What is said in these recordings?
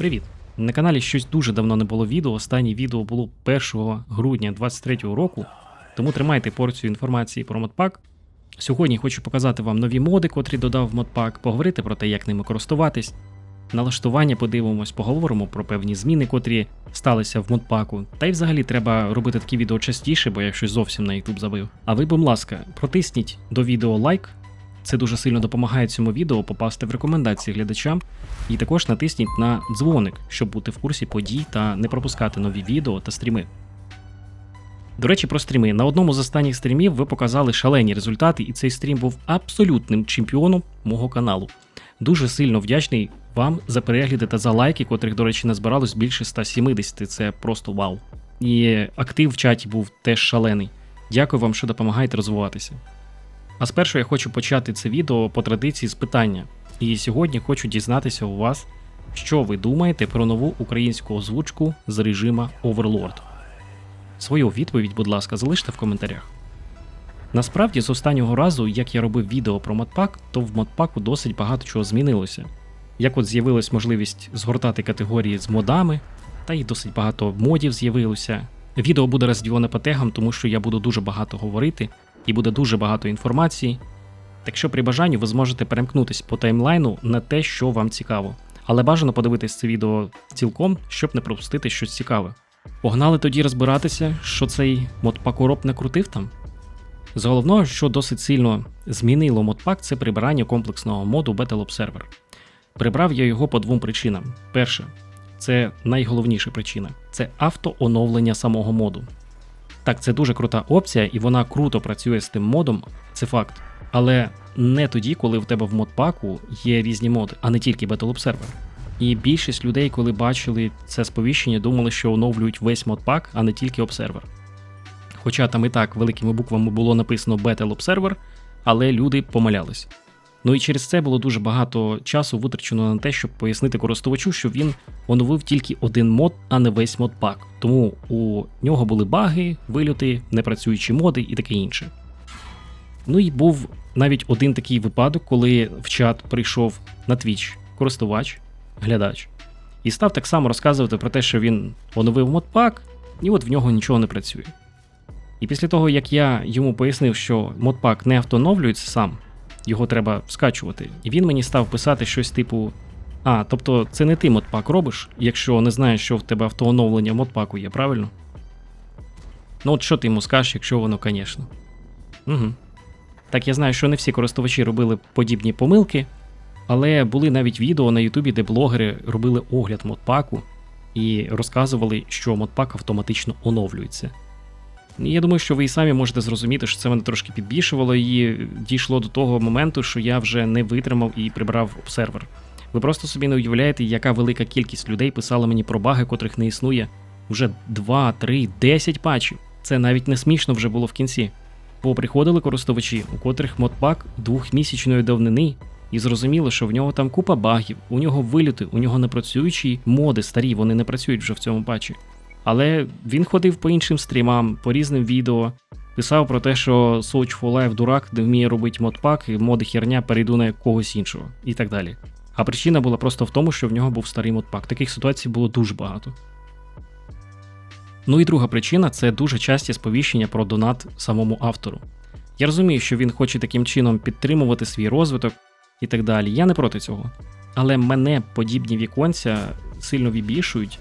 Привіт! На каналі щось дуже давно не було відео. Останнє відео було 1 грудня 2023 року, тому тримайте порцію інформації про модпак. Сьогодні хочу показати вам нові моди, котрі додав модпак, поговорити про те, як ними користуватись. Налаштування подивимось, поговоримо про певні зміни, котрі сталися в модпаку. Та й взагалі треба робити такі відео частіше, бо я щось зовсім на YouTube забив. А ви, будь ласка, протисніть до відео лайк. Це дуже сильно допомагає цьому відео попасти в рекомендації глядачам. І також натисніть на дзвоник, щоб бути в курсі подій та не пропускати нові відео та стріми. До речі, про стріми. На одному з останніх стрімів ви показали шалені результати, і цей стрім був абсолютним чемпіоном мого каналу. Дуже сильно вдячний вам за перегляди та за лайки, котрих, до речі, назбиралось більше 170. Це просто вау. І актив в чаті був теж шалений. Дякую вам, що допомагаєте розвиватися. А спершу я хочу почати це відео по традиції з питання. І сьогодні хочу дізнатися у вас, що ви думаєте про нову українську озвучку з режима Overlord. Свою відповідь, будь ласка, залиште в коментарях. Насправді, з останнього разу, як я робив відео про модпак, то в модпаку досить багато чого змінилося. Як от з'явилась можливість згортати категорії з модами, та й досить багато модів з'явилося. Відео буде розділене по тегам, тому що я буду дуже багато говорити і буде дуже багато інформації. Так що при бажанні ви зможете перемкнутися по таймлайну на те, що вам цікаво. Але бажано подивитись це відео цілком, щоб не пропустити щось цікаве. Погнали тоді розбиратися, що цей модпакороб не крутив там. З головного, що досить сильно змінило модпак, це прибирання комплексного моду Battle Observer. Прибрав я його по двом причинам. Перше, це найголовніша причина це автооновлення самого моду. Так, це дуже крута опція, і вона круто працює з тим модом, це факт. Але не тоді, коли в тебе в модпаку є різні моди, а не тільки Battle Observer. І більшість людей, коли бачили це сповіщення, думали, що оновлюють весь модпак, а не тільки Observer. Хоча там і так великими буквами було написано Battle Observer, але люди помилялись. Ну і через це було дуже багато часу витрачено на те, щоб пояснити користувачу, що він оновив тільки один мод, а не весь модпак. Тому у нього були баги, вильоти, непрацюючі моди і таке інше. Ну і був навіть один такий випадок, коли в чат прийшов на Twitch користувач, глядач, і став так само розказувати про те, що він оновив модпак, і от в нього нічого не працює. І після того, як я йому пояснив, що модпак не автооновлюється сам, його треба скачувати, і він мені став писати щось типу: А, тобто це не ти модпак робиш, якщо не знаєш, що в тебе автооновлення модпаку є, правильно? Ну от що ти йому скажеш, якщо воно, звісно. Угу. Так, я знаю, що не всі користувачі робили подібні помилки, але були навіть відео на Ютубі, де блогери робили огляд модпаку і розказували, що модпак автоматично оновлюється. Я думаю, що ви і самі можете зрозуміти, що це мене трошки підбільшувало, і дійшло до того моменту, що я вже не витримав і прибрав обсервер. Ви просто собі не уявляєте, яка велика кількість людей писала мені про баги, котрих не існує вже 2, 3, 10 патчів. Це навіть не смішно вже було в кінці. Бо приходили користувачі, у котрих модпак двохмісячної давнини, і зрозуміло, що в нього там купа багів, у нього виліти, у нього непрацюючі моди старі, вони не працюють вже в цьому патчі. Але він ходив по іншим стрімам, по різним відео, писав про те, що Soch for Life дурак не вміє робити модпак, і моди херня перейду на когось іншого, і так далі. А причина була просто в тому, що в нього був старий модпак. Таких ситуацій було дуже багато. Ну і друга причина це дуже часті сповіщення про донат самому автору. Я розумію, що він хоче таким чином підтримувати свій розвиток і так далі. Я не проти цього. Але мене подібні віконця сильно вібішують.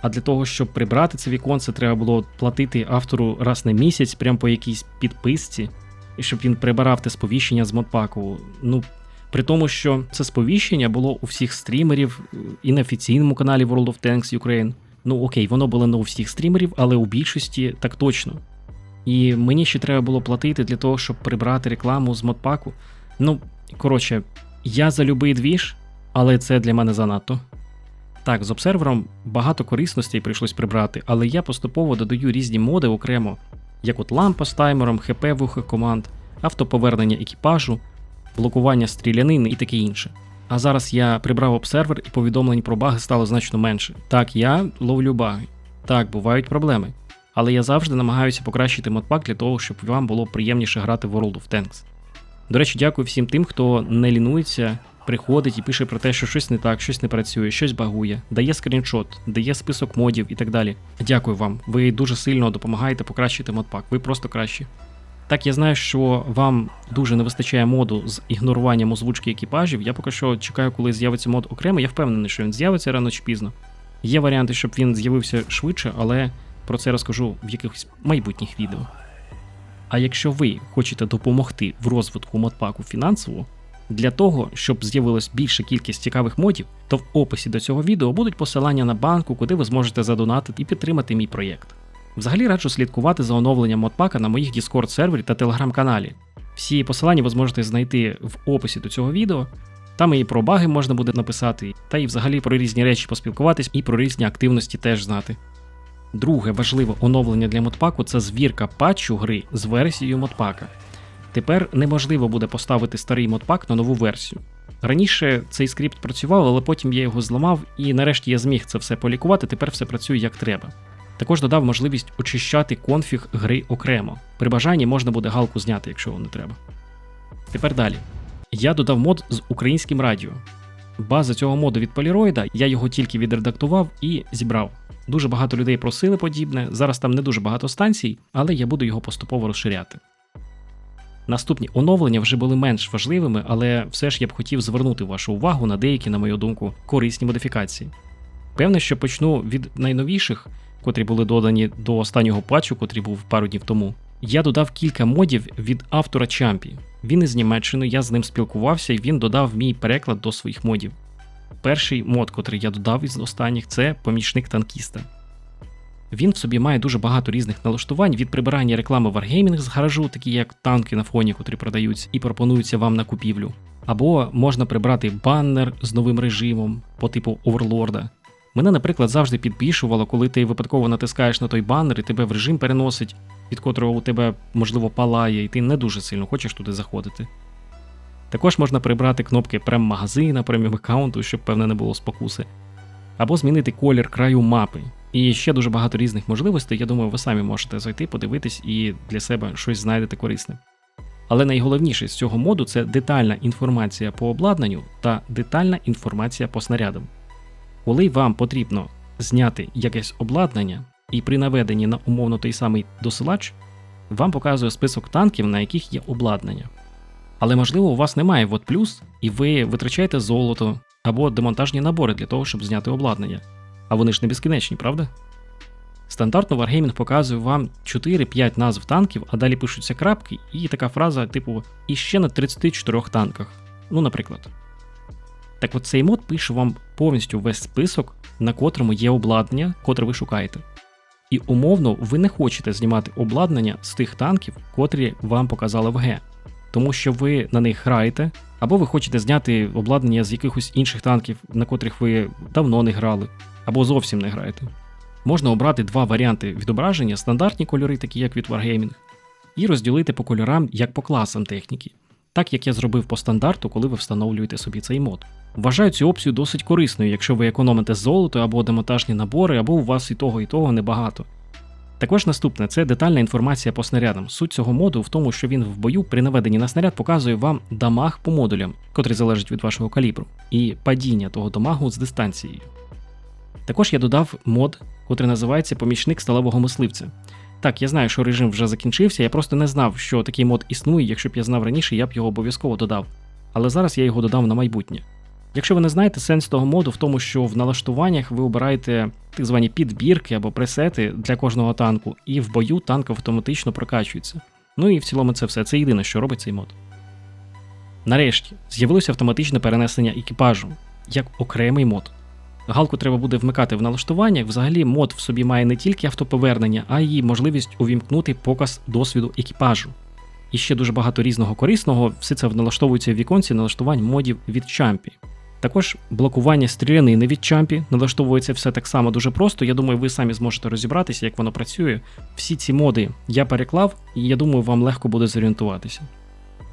А для того, щоб прибрати це віконце, треба було платити автору раз на місяць, прямо по якійсь підписці, і щоб він прибирав те сповіщення з модпаку. Ну, при тому, що це сповіщення було у всіх стрімерів і на офіційному каналі World of Tanks Ukraine. Ну окей, воно було не у всіх стрімерів, але у більшості так точно. І мені ще треба було платити для того, щоб прибрати рекламу з модпаку. Ну, коротше, я за любий двіж, але це для мене занадто. Так, з обсервером багато корисностей прийшлось прибрати, але я поступово додаю різні моди окремо, як от лампа з таймером, ХП вухих команд, автоповернення екіпажу, блокування стрілянини і таке інше. А зараз я прибрав обсервер і повідомлень про баги стало значно менше. Так, я ловлю баги. Так, бувають проблеми. Але я завжди намагаюся покращити модпак для того, щоб вам було приємніше грати в World of Tanks. До речі, дякую всім тим, хто не лінується приходить і пише про те, що щось не так, щось не працює, щось багує, дає скріншот, дає список модів і так далі. Дякую вам. Ви дуже сильно допомагаєте покращити модпак. Ви просто кращі. Так, я знаю, що вам дуже не вистачає моду з ігноруванням озвучки екіпажів. Я поки що чекаю, коли з'явиться мод окремо. Я впевнений, що він з'явиться рано чи пізно. Є варіанти, щоб він з'явився швидше, але про це розкажу в якихось майбутніх відео. А якщо ви хочете допомогти в розвитку модпаку фінансово, для того, щоб з'явилась більша кількість цікавих модів, то в описі до цього відео будуть посилання на банку, куди ви зможете задонатити і підтримати мій проєкт. Взагалі раджу слідкувати за оновленням модпака на моїх Discord сервері та телеграм-каналі. Всі посилання ви зможете знайти в описі до цього відео. Там і про баги можна буде написати, та і взагалі про різні речі поспілкуватись, і про різні активності теж знати. Друге важливе оновлення для модпаку це звірка патчу гри з версією модпака. Тепер неможливо буде поставити старий модпак на нову версію. Раніше цей скрипт працював, але потім я його зламав, і нарешті я зміг це все полікувати, тепер все працює як треба. Також додав можливість очищати конфіг гри окремо. При бажанні можна буде галку зняти, якщо не треба. Тепер далі. Я додав мод з українським радіо. База цього моду від Поліроїда, я його тільки відредактував і зібрав. Дуже багато людей просили подібне. Зараз там не дуже багато станцій, але я буду його поступово розширяти. Наступні оновлення вже були менш важливими, але все ж я б хотів звернути вашу увагу на деякі, на мою думку, корисні модифікації. Певне, що почну від найновіших, котрі були додані до останнього патчу, котрий був пару днів тому. Я додав кілька модів від автора Чампі. Він із Німеччини, я з ним спілкувався і він додав мій переклад до своїх модів. Перший мод, котрий я додав із останніх, це помічник танкіста. Він в собі має дуже багато різних налаштувань від прибирання реклами Wargaming з гаражу, такі як танки на фоні, котрі продаються і пропонуються вам на купівлю. Або можна прибрати баннер з новим режимом по типу оверлорда. Мене, наприклад, завжди підбільшувало, коли ти випадково натискаєш на той баннер і тебе в режим переносить, від котрого у тебе, можливо, палає, і ти не дуже сильно хочеш туди заходити. Також можна прибрати кнопки прем-магазина, преміум аккаунту, щоб певне не було спокуси, або змінити колір краю мапи. І ще дуже багато різних можливостей. Я думаю, ви самі можете зайти, подивитись і для себе щось знайдете корисне. Але найголовніше з цього моду це детальна інформація по обладнанню та детальна інформація по снарядам. Коли вам потрібно зняти якесь обладнання, і при наведенні на умовно той самий досилач, вам показує список танків, на яких є обладнання. Але можливо у вас немає вот плюс, і ви витрачаєте золото або демонтажні набори для того, щоб зняти обладнання. А вони ж не безкінечні, правда? Стандартно Wargaming показує вам 4-5 назв танків, а далі пишуться крапки, і така фраза, типу, і ще на 34 танках. Ну, наприклад. Так от цей мод пише вам повністю весь список, на котрому є обладнання, котре ви шукаєте. І умовно ви не хочете знімати обладнання з тих танків, котрі вам показали в Г, тому що ви на них граєте, або ви хочете зняти обладнання з якихось інших танків, на котрих ви давно не грали, або зовсім не граєте. Можна обрати два варіанти відображення, стандартні кольори, такі як від Wargaming, і розділити по кольорам як по класам техніки, так як я зробив по стандарту, коли ви встановлюєте собі цей мод. Вважаю цю опцію досить корисною, якщо ви економите золото або демонтажні набори, або у вас і того, і того небагато. Також наступне це детальна інформація по снарядам. Суть цього моду в тому, що він в бою при наведенні на снаряд показує вам дамаг по модулям, котрий залежить від вашого калібру, і падіння того дамагу з дистанцією. Також я додав мод, котрий називається Помічник сталевого мисливця. Так, я знаю, що режим вже закінчився, я просто не знав, що такий мод існує, якщо б я знав раніше, я б його обов'язково додав. Але зараз я його додав на майбутнє. Якщо ви не знаєте, сенс того моду в тому, що в налаштуваннях ви обираєте так звані підбірки або пресети для кожного танку, і в бою танк автоматично прокачується. Ну і в цілому це все. Це єдине, що робить цей мод. Нарешті з'явилося автоматичне перенесення екіпажу як окремий мод. Галку треба буде вмикати в налаштуваннях. Взагалі, мод в собі має не тільки автоповернення, а й можливість увімкнути показ досвіду екіпажу. І ще дуже багато різного корисного, все це налаштовується в віконці налаштувань модів від Чампі. Також блокування стрілянини від Чампі налаштовується все так само дуже просто. Я думаю, ви самі зможете розібратися, як воно працює. Всі ці моди я переклав, і я думаю, вам легко буде зорієнтуватися.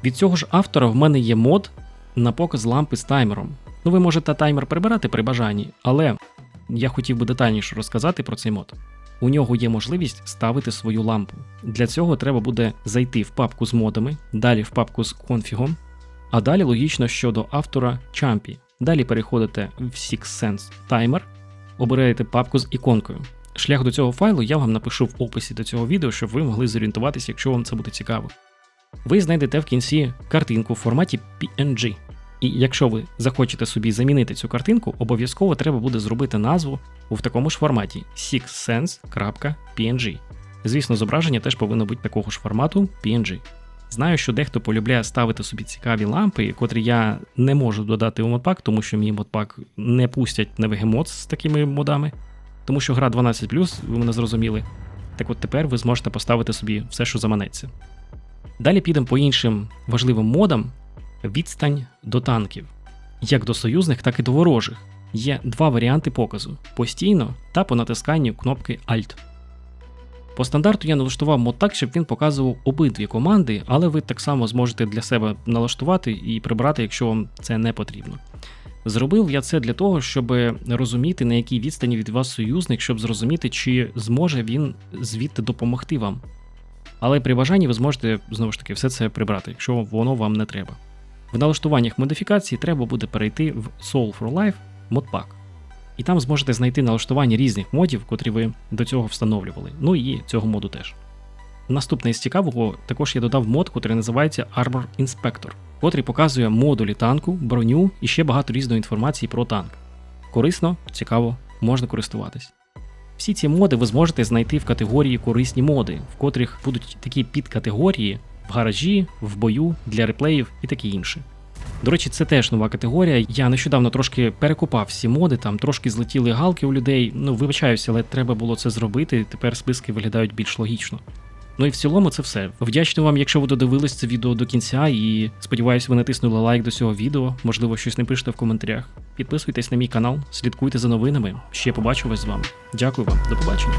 Від цього ж автора в мене є мод на показ лампи з таймером. Ну, ви можете таймер прибирати при бажанні, але я хотів би детальніше розказати про цей мод. У нього є можливість ставити свою лампу. Для цього треба буде зайти в папку з модами, далі в папку з конфігом, А далі логічно щодо автора Чампі. Далі переходите в Six Sense Timer, обираєте папку з іконкою. Шлях до цього файлу я вам напишу в описі до цього відео, щоб ви могли зорієнтуватися, якщо вам це буде цікаво. Ви знайдете в кінці картинку в форматі PNG. І якщо ви захочете собі замінити цю картинку, обов'язково треба буде зробити назву в такому ж форматі sixsense.png. Звісно, зображення теж повинно бути такого ж формату PNG. Знаю, що дехто полюбляє ставити собі цікаві лампи, котрі я не можу додати у модпак, тому що мій модпак не пустять на VGMods з такими модами, тому що гра 12, ви мене зрозуміли. Так от тепер ви зможете поставити собі все, що заманеться. Далі підемо по іншим важливим модам. Відстань до танків, як до союзних, так і до ворожих. Є два варіанти показу: постійно та по натисканню кнопки Alt. По стандарту я налаштував мод так, щоб він показував обидві команди, але ви так само зможете для себе налаштувати і прибрати, якщо вам це не потрібно. Зробив я це для того, щоб розуміти, на якій відстані від вас союзник, щоб зрозуміти, чи зможе він звідти допомогти вам. Але при бажанні ви зможете знову ж таки все це прибрати, якщо воно вам не треба. В налаштуваннях модифікації треба буде перейти в Soul for Life Modpack. І там зможете знайти налаштування різних модів, котрі ви до цього встановлювали. Ну і цього моду теж. Наступне з цікавого, також я додав мод, котрий називається Armor Inspector, котрий показує модулі танку, броню і ще багато різної інформації про танк. Корисно, цікаво, можна користуватись. Всі ці моди ви зможете знайти в категорії корисні моди, в котрих будуть такі підкатегорії в гаражі, в бою, для реплеїв і таке інше. До речі, це теж нова категорія. Я нещодавно трошки перекопав всі моди, там трошки злетіли галки у людей. Ну, вибачаюся, але треба було це зробити. Тепер списки виглядають більш логічно. Ну і в цілому це все. Вдячний вам, якщо ви додивились це відео до кінця, і сподіваюся, ви натиснули лайк до цього відео. Можливо, щось напишете в коментарях. Підписуйтесь на мій канал, слідкуйте за новинами. Ще побачу вас з вами. Дякую вам, до побачення.